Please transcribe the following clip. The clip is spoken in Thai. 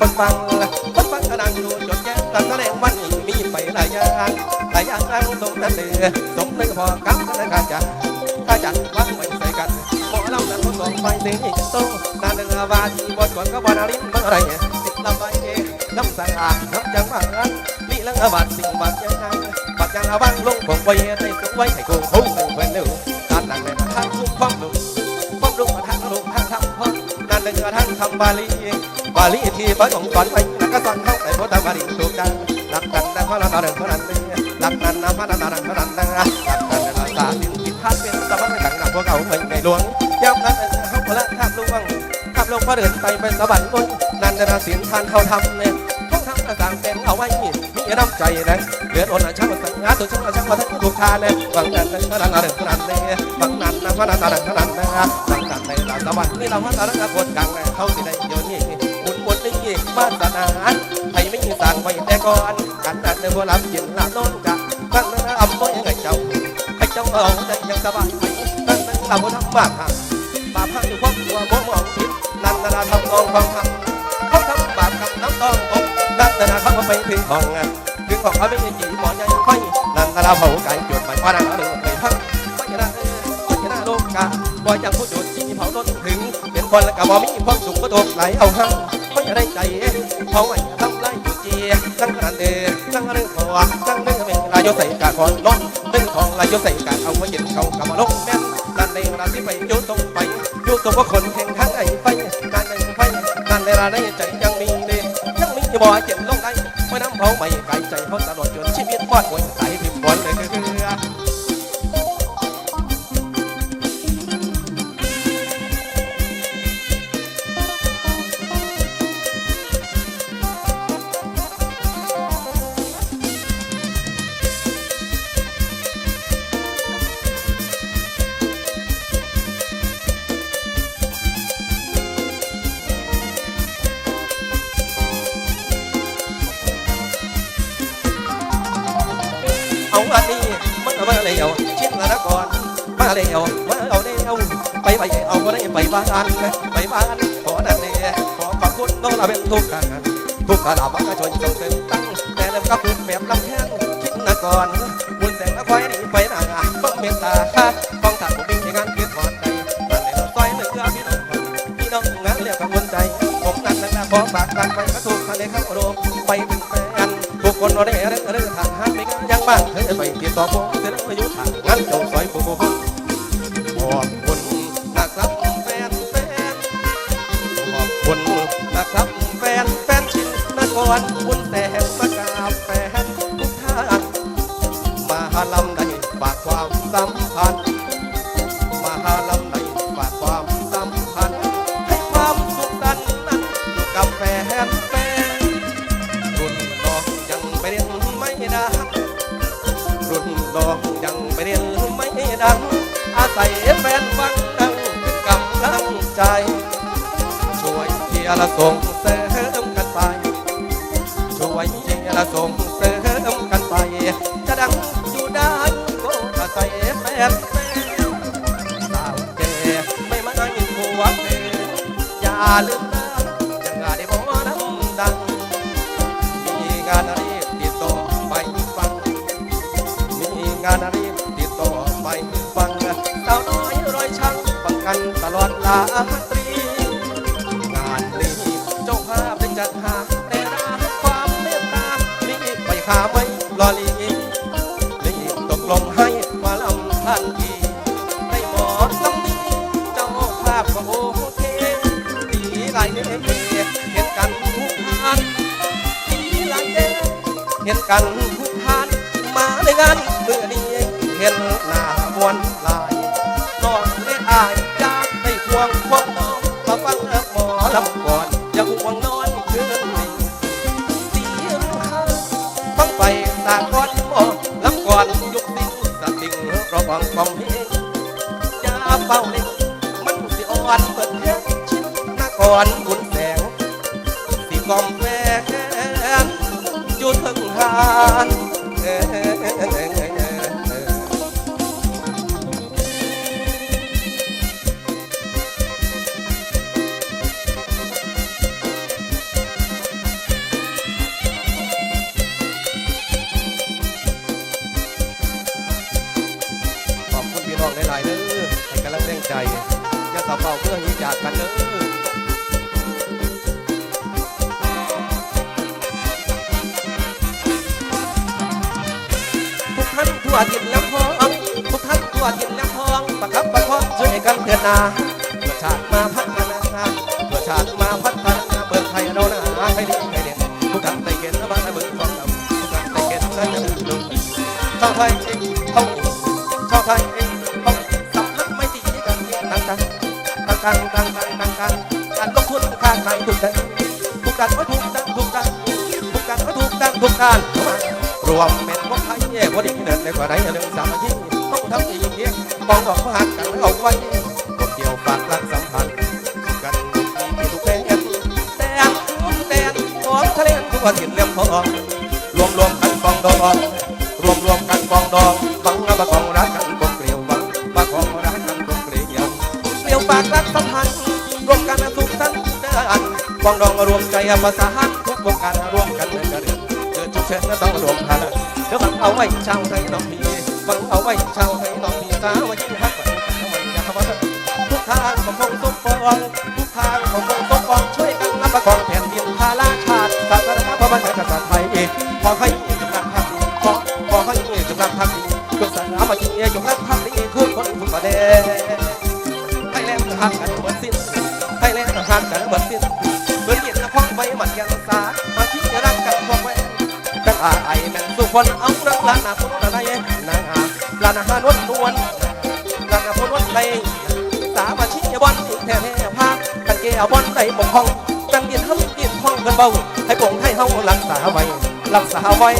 คนฟัง คนฟังกระดังดูจดแจ้งการแสดงมันมีไปหลายอย่างหลายอย่างสมนั่นเดือสมนึกพอกับกันกันจะถ้าจัดวางไว้ใส่กันหมอลำนั้นคนสองไฟเสียงโตนานเดือวาทีบทก่อนก็บอนาริมเมื่อไรสิดลำไปเองน้ำสะอาดน้ำจังหวะนี่ลังอาบัดสิ่งบัดยังไงบัดยังอาบังลงผมไว้ในตัวไว้ให้คงคงเป็นเพื่อนเร็วการดังในมาทางคุ้มความลุกความลุกมมาทางลุกทางทำพ่อนานเดือทางทำบาลี บาลีที่พระองค์สอนไปแล้วก็สอนเข้าไปพุทธบาลีถูกจังหลักกันนะพระนาดังพระนันเตหลักกันนะพระนาดังพระนันนะหลักกันนะภาษาสินคิดท่านเป็นสมัครดังนะพวกเขาเหมือนในหลวงย้ำนั้นเขาพละทาบลวงทาบลงพระเดินไปเป็นสวรรค์บนนันนาสินทานเขาทำเนี่ยเขาทำกระสังเป็นเอาไว้มีน้ำใจนะเหลืออนช่างสังหาตัวช่างช่างมาทั้งทุกทานเลยบางนั้นพระนันพระนันเนี่ยบางนั้นนพระนันพระนันพระนันนะบางนั้นในสวรรค์นี่เราพระนันกดกังนะเขาสิได้โยนี่ นี่บุญบุญนี่มาสนาให้ไม่มีสั่งไว้แต่ก่อนกันนั้นในบัวลำยินลาโนนจะกันนั้นอำบ่ยังไงเจ้าให้เจ้าเอาได้ยังสบายกันนั้นเราบ่ทำบาปฮะบาปฮะอยู่ความกลัวบ่มองผิดนั่นนาทำนองฟังคำเขาทำบาปกับน้ำต้องอกนั่นนาเขาไปถึงของถึงของเขาไม่มีจีหมอนยังไฟนั่นนาเผาไก่จุดหมายว่านั่นหนึ่งไปพังไม่ชนะไม่ชนะได้โลกาบ่ยังผู้จุดที่เผาต้นถึงเป็นคนละกับบ่มีความสุขก็ถูกไหลเอาห้าง ไม่ได้ใจเขาไม่ทำไรอยู่จีตั้งกระเดตั้งเรื่องพอตั้งเรื่องเป็นลายโยใส่กาคอนล้นเรื่องของลายโยใส่กาเอาไว้ยินเขากับมาลงแม่นนั่นในราที่ไปโยตรงไปโยตรงว่าคนแข่งขันไอ้ไฟนั่นในไฟนั่นในราได้ใจยังมีเลยยังมีบ่เจ็บลงได้ไม่น้ำเผาไม่ไกลใจเขาะตลอดจนชีวิตพอดหัวใจพิมพ์บอลเลย มันเอาเลี้ยวชิ้นละก่อนมาเลี้ยวมาเอาเลี้ยวไปไปเอาก็ได้ไปบ้านไปบ้านขอนั่นเนี่ยขอขอบคุณน้องลาเป็นทุกข์การทุกข์การบังกระชนจงเต็มตั้งแต่เริ่มกับพูดแบบลำแข้งชิ้นละก่อนบุญแสงละควายนี่ไปหน้าบังเมตตาฟังถัดผมวิ่งานเกิดหอดใจนั่นเลยซอยเหลือพี่น้องพี่น้องงานเรียกกับคนใจผมนั่นนั่นขอฝากกันไปกระทุกทะเลข้าวโรมไปเป็นแฟนทุกคนเราได้เรื่องเรื่องทางห้ามไม่งั้นยังบ้างเคยไปติดต่อผม พายุทางงั้นจงสอยผู้คนขอบคุณนะครับแฟนแฟนขอบคุณนะครับแฟนแฟนชินนครบุญ ใส่แฟนฟังดังเป็นกำลังใจ ช่วยเชียร์และส่งเสริมกันไป ช่วยเชียร์และส่งเสริมกันไป จะดังอยู่ได้ก็อาศัยแฟนแฟนสาวแก่ไม่มาอินหัวเธออย่าลืม ลอดลาตรี งานนี้เจ้าภาพได้จัดหาแต่ราความเมตตารีบไปหาไว้รอลีรีบตกลงให้มาลำทันทีได้หมอสำนีเจ้าภาพก็โอเคดีหลเด้เห็นกันทุกทานทีหลเด้เห็นกันทุกทานมาในงานเมื่อนี้เห็นหน้า ตากอนโมลำก่อนยกติ้งสติงเระวังฟองเฮงจะเฝ้าเล็งมันสิอ่อนเปิดเฮงชิ้นหน้าก่อนายเด้อให้กำลังแรงใจอย่าสะเป่าเพื่อนี้จากกันเด้อทุกท่านทั่วถิ่นและพ้องทุกท่านทั่วถิ่นและพ้องประคับประคองช่วยกันเถิดนาเพื่อชาติมาพัฒนาเพื่อชาติมาพัฒนาเมืองไทยเราหนาให้ดีให้เด่นทุกท่านได้เห็นบ้านเมืองของเราทุกท่านได้เห็นและจะดูชาวไทยเองเขาชาวไทยเอง ต่างกันต่างกันต่างกันการลงทุนค่าขายถูกกันถูกกันว่าถูกกันถูกกันถูกกันว่าถูกกันถูกกันรวมเป็นพวกไทยแย่กว่าดีเนินในกว่าไหนเรื่องสามัคคีต้องทำดีเพียงมองออกหักกันเอาไว้คนเดียวฝากรักสัมพันธ์กันมีทุกแดนแดนทุกแดนของทะเลทุกวันถิ่นเลี้ยงพองรวมรวมกันฟองดองรวมรวมกันฟองดองบังบะของรักกัน ฟองดองรวมใจประสานทุกวงการร่วมกันเดินกระเดือนเกิดชุกเฉินต้องรวมพลังเดี๋ยวบังเอาไว้ชาวไทยน้องพี่บังเอาไว้ชาวไทยน้องพี่สาวไว้ยิ่งฮักกันเอาว้ยาทุกทางของพงสมปองทุกทางของพงสมปองช่วยกันรับประคองแผ่นดินพาลาชาติศาสนาพระบรรกษัตริย์ไทยขอให้จงรักภักดีขอขอให้จงรักภักดีจงสนามาจีจงรักภักดีทุกคนทุกประเดไทยแลนด์หักกันหมดสิ้น คนเอารักลานาสุนทรนายนางหาลานาฮานวดนวลลานาพนวลไรสามาชิยบอลแท้แท้พากันเกียบอลไรปกครองตังเดียนห้ำเดียนห้องกันเบาให้ปงให้เฮารักษาไว้รักษาไว้